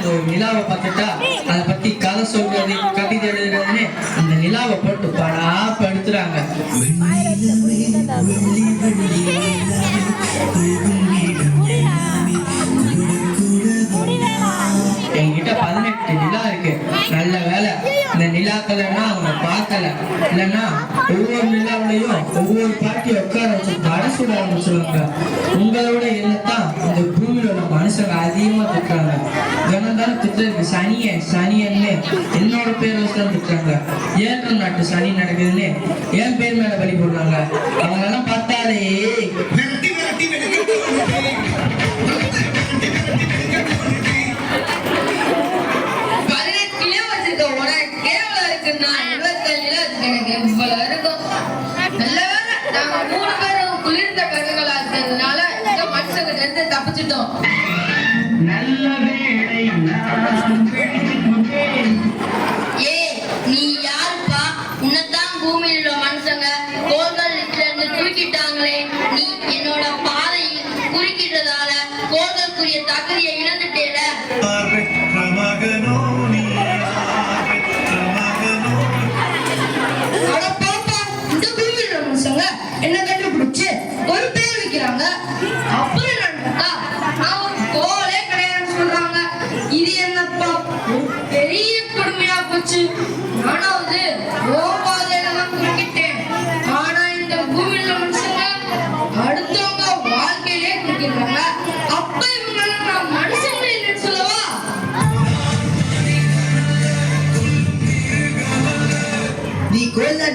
மனுஷங்க ஒரு நிலாவை பார்த்துட்டா அதை பத்தி கதை சொல்றது கவிதை எழுதுறதுன்னு அந்த நிலாவை போட்டு படா படுத்துறாங்க என்கிட்ட பதினெட்டு நிலா இருக்கு. நல்ல வேலை. இந்த நிலாக்கள்னா அவங்க பார்க்கல. இல்லைன்னா ஒவ்வொரு நிலாவிலையும் ஒவ்வொரு பாட்டி உட்கார வச்சு தடை சுட ஆரம்பிச்சிருவாங்க. உங்களோட எண்ணத்தான் இந்த பூமியில உள்ள மனுஷங்க அதிகமா திட்டுறாங்க. தினந்தாலும் திட்டுறதுக்கு சனிய சனியன்னு என்னோட பேர் வச்சு தான் திட்டுறாங்க. ஏற்ற நாட்டு சனி நடக்குதுன்னு என் பேர் மேல பலி போடுறாங்க. அவங்க எல்லாம் பார்த்தாலே விரட்டி விரட்டி விரட்டி பதினெட்டு கிலோ வச்சிருக்க பூமியில் உள்ள மனுஷங்க கோள்கள் இருந்து தூக்கிட்டாங்களே நீ என்னோட பாதையில் குறுக்கிட்டதால கோள்களுக்குரிய தகுதியை இழந்துட்டேல? மகனோ நீ இந்த பூமியில மனுஷங்க என்ன கண்டுபிடிச்சு? ஒரு பேர் வைக்கிறாங்க. அப்புறம் என்னன்னு கோலே கிடையாதுன்னு சொல்றாங்க. இது என்னப்பா பெரிய கொடுமையா போச்சு. நானாவது ஓ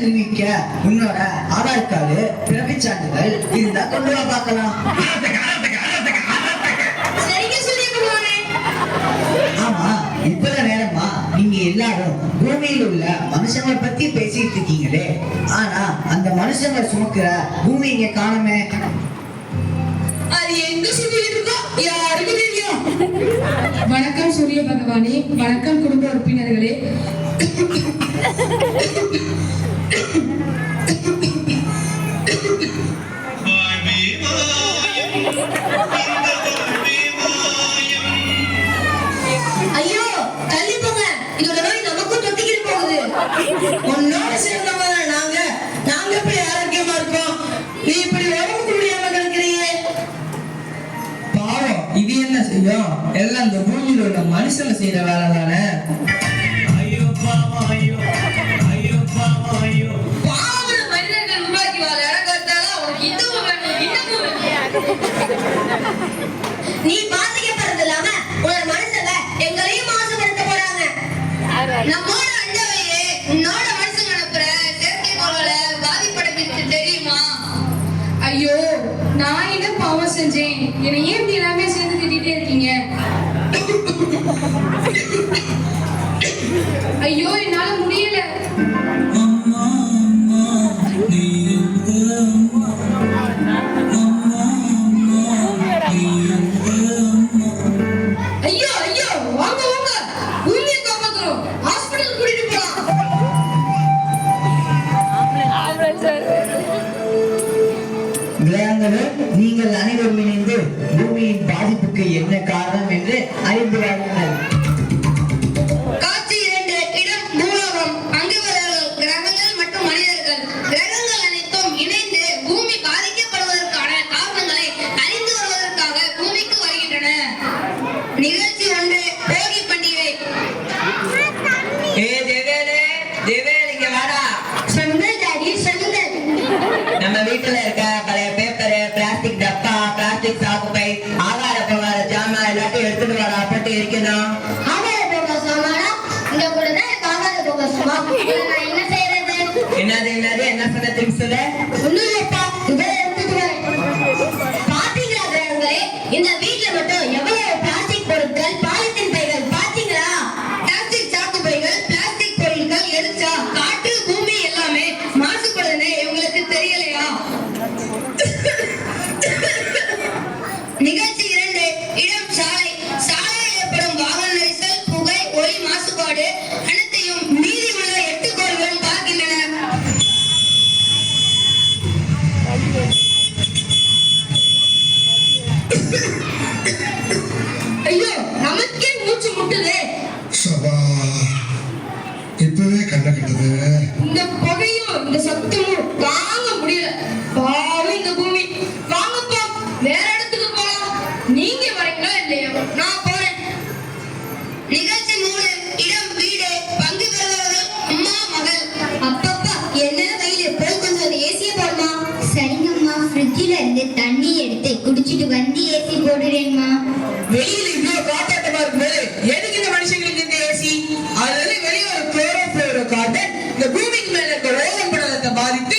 நிரூபிக்க உன்னோட ஆதார் கார்டு பிறப்புச் சான்றிதழ் இருந்தா கொண்டு வா பார்க்கலாம். ஆமா இப்பதான் நேரமா நீங்க எல்லாரும் பூமியில் உள்ள மனுஷங்களை பத்தி பேசிட்டு இருக்கீங்களே. ஆனா அந்த மனுஷங்க சுமக்கிற பூமி இங்க காணுமே. அது எங்க சுத்திட்டு இருக்கோ யாருக்கு தெரியும்? வணக்கம் சூரிய பகவானே வணக்கம் குடும்ப உறுப்பினர்களே. ஐயோ தள்ளி உன்னோட சேர்ந்தவங்க நாங்க. நாங்க எப்படி ஆரோக்கியமா இருக்கோம்? நீ இப்படி உடம்புக்கு முடியாம கிடக்குறீங்க. பாவம் இது என்ன செய்யும்? எல்லாம் இந்த பூமியில் உள்ள மனுஷங்க செய்யற வேலை தானே நீ பாதிக்கப்படுறது இல்லாம உன்னோட மனுஷங்க எங்களையும் மாசுபடுத்த போறாங்க. நம்மோட அண்டவையே உன்னோட மனுஷங்க அனுப்புற செயற்கைக்கோளோட பாதிப்படைப்பிச்சு தெரியுமா? ஐயோ நான் என்ன பாவம் செஞ்சேன்? என்னை ஏன் இப்படி எல்லாமே சேர்ந்து திட்டிகிட்டே இருக்கீங்க? ஐயோ என்னால நீங்கள் அனைவரும் இணைந்து பூமியின் பாதிப்புக்கு என்ன காரணம் என்று அறிந்து வாருங்கள். temsilciler somebody.